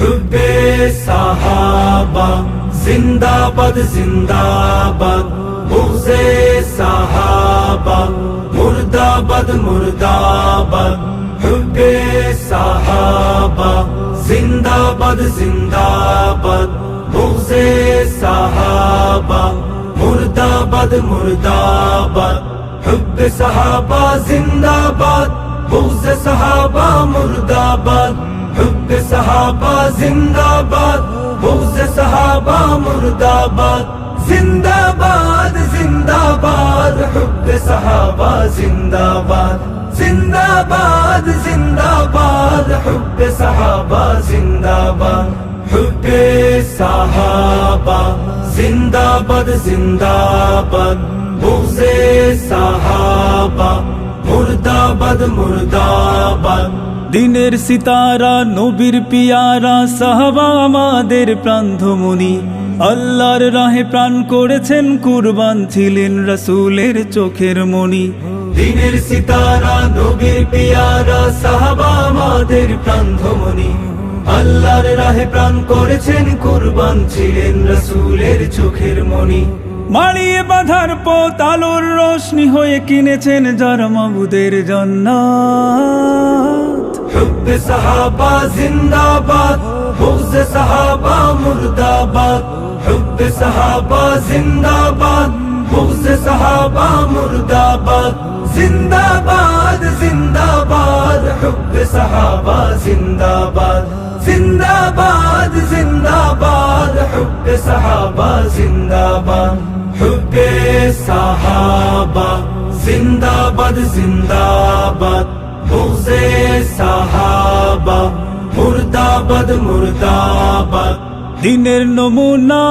হুব্বে সাহাবা, জিন্দাবাদ জিন্দাবাদ। বুগজে সাহাবা, মুর্দাবাদ মুর্দাবাদ। হুব্বে সাহাবা, জিন্দাবাদ জিন্দাবাদ। বুগজে সাহাবা, মুর্দাবাদ মুর্দাবাদ। হুব্বে সাহাবা, জিন্দাবাদ। বুগজে সাহাবা, মুর্দাবাদ। হুব্বে সাহাবা জিন্দাবাদ বুগজে সাহাবা মুর্দাবাদ জিন্দাবাদ জিন্দাবাদ হুব্বে সাহাবা জিন্দাবাদ জিন্দাবাদ জিন্দাবাদ হুব্বে সাহাবা জিন্দাবাদ হুব্বে সাহাবা জিন্দাবাদ জিন্দাবাদ বুগজে সাহাবা মুর্দাবাদ মুর্দাবাদ দিনের সিতারা, নবীর পিয়ারা, সাহাবা আমাদের প্রান্ধমণি। আল্লাহর রাহে প্রাণ করেছেন, কুরবান ছিলেন রসুলের চোখের মণি। দিনের সিতারা, নবীর পিয়ারা, সাহাবা আমাদের প্রান্ধমণি। আল্লাহর রাহে প্রাণ করেছেন, কুরবান ছিলেন রসুলের চোখের মণি। মাড়িয়ে বাধার পথ, আলোর রোশনি হয়ে কিনেছেন যারা মাবুদের জন্নাত হুব্ব সাহাবা জিন্দাবাদ বুগজ সাহাবা মুর্দাবাদ। হুব্ব সাহাবা জিন্দাবাদ বুগজ সাহাবা মুর্দাবাদ। জিন্দাবাদ জিন্দাবাদ হুব্ব সাহাবা জিন্দাবাদ। জিন্দাবাদ জিন্দাবাদ হুব্ব সাহাবা জিন্দাবাদ। হুব্ব সাহাবা জিন্দাবাদ জিন্দাবাদ। বুগজে মুর্দাবাদ মুর্দাবাদ। দিনের নমুনা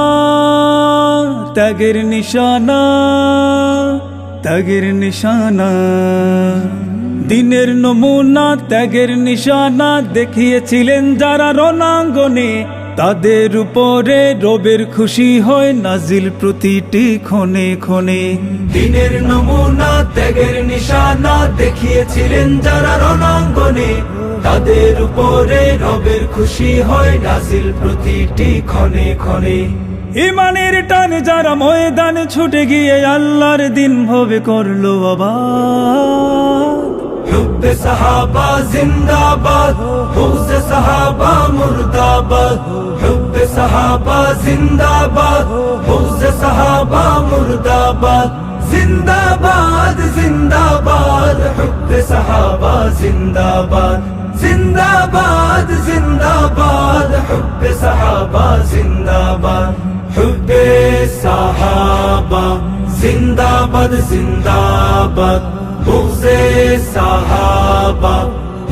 ত্যাগের নিশানা ত্যাগের নিশানা। দিনের নমুনা ত্যাগের নিশানা দেখিয়েছিলেন যারা রণাঙ্গনে। তাদের উপরে রবের খুশি হয় নাজিল প্রতিটি ক্ষণে ক্ষণে। দিনের নমুনা ত্যাগের নিশানা দেখিয়েছিলেন যারা রণাঙ্গনে। তাদের উপরে রবের খুশি হয় নাজিল প্রতিটি ক্ষণে ক্ষণে। ইমানের টানে যারা ময়দানে ছুটে গিয়ে আল্লাহর দিন ভবে করল হুব্ব সাহাবা জিন্দাবাদ বুগজ সাহাবা মুর্দাবাদ হুব্ব সাহাবা জিন্দাবাদ বুগজ সাহাবা মুর্দাবাদ। জিন্দাবাদ জিন্দাবাদ হুব্ব সাহাবা জিন্দাবাদ। সাহাবা জিন্দাবাদ হুব্ব সাহাবা জিন্দাবাদ জিন্দাবাদ বুগজে সাহাবা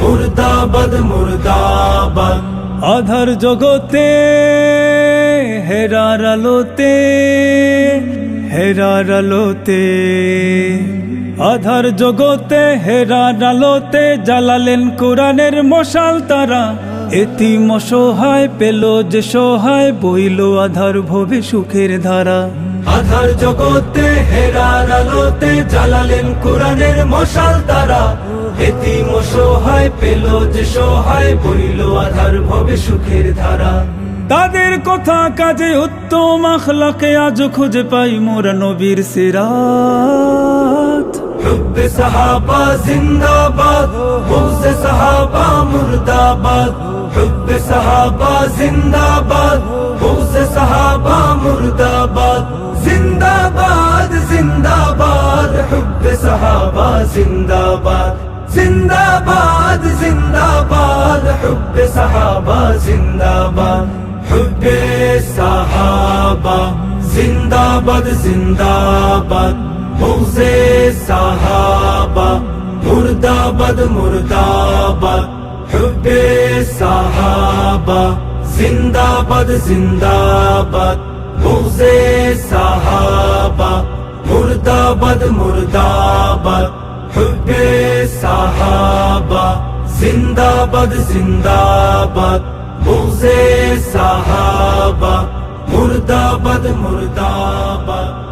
মুর্দাবাদ মুর্দাবাদ আধার জগতে হেরার আলোতে হেরার আলোতে আধার জগতে হেরার আলোতে জ্বালালেন কোরআনের মশাল তারা এতি মসহায় পেল যে সহায় বইল আধার ভবে সুখের ধারা। আধার জগতে হেরার আলোতে জ্বালালেন কোরআনের মশাল তারা। এতি মসহায় পেল যে সহায় বইল আধার ভবে সুখের ধারা। তাদের কথা কাজে উত্তম আখলাকে আজ খুঁজে পাই মোরা নবীর সিরাত। হুব্ব সাহাবা জিন্দাবাদ সাহাবা মুর্দাবাদ। হুব্ব সাহাবা জিন্দাবাদ বুগজ সাহাবা মুর্দাবাদ জিন্দাবাদ জিন্দাবাদ হুব্ব সাহাবা জিন্দাবাদ জিন্দাবাদ জিন্দাবাদ হুব্ব সাহাবা জিন্দাবাদ হুব্ব সাহাবা জিন্দাবাদ জিন্দাবাদ বুগজে সাহাবা মুর্দাবাদ মুর্দাবাদ হুব্বে সাহাবা, জিন্দাবাদ জিন্দাবাদ। বুগজে সাহাবা, মুর্দাবাদ মুর্দাবাদ। হুব্বে সাহাবা, জিন্দাবাদ জিন্দাবাদ। বুগজে সাহাবা, মুর্দাবাদ মুর্দাবাদ।